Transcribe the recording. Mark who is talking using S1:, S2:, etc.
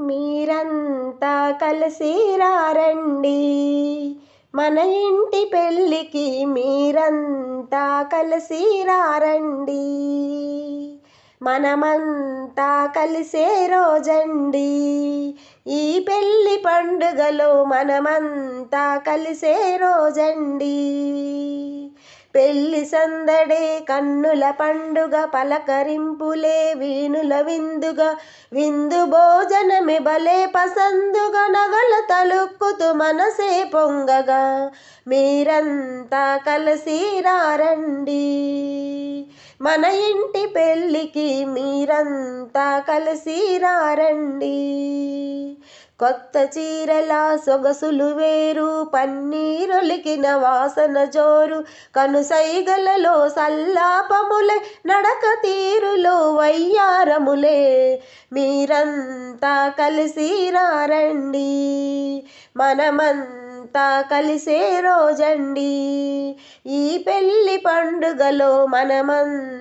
S1: మీరంతా కలిసి రారండి. మన ఇంటి పెళ్ళికి మీరంతా కలిసి రారండి. మనమంతా కలిసే రోజండి. ఈ పెళ్ళి పండుగలో మనమంతా కలిసే రోజండి. పెళ్ళి సందడే కన్నుల పండుగ పలకరింపులే వీణుల విందుగా. విందు భోజనమి భలే పసందుగా నగల తలుక్కుతూ మనసే పొంగగా. మీరంతా కలిసి రారండి. మన ఇంటి పెళ్ళికి మీరంతా కలిసి రారండి. కొత్త చీరల సొగసులు వేరు పన్నీరొలికిన వాసన జోరు. కనుసైగలలో సల్లాపములే నడక తీరులో వయ్యారములే. మీరంతా కలిసి రారండి. మనమంతా కలిసే రోజండి. ఈ పెళ్ళి పండుగలో మనమంతా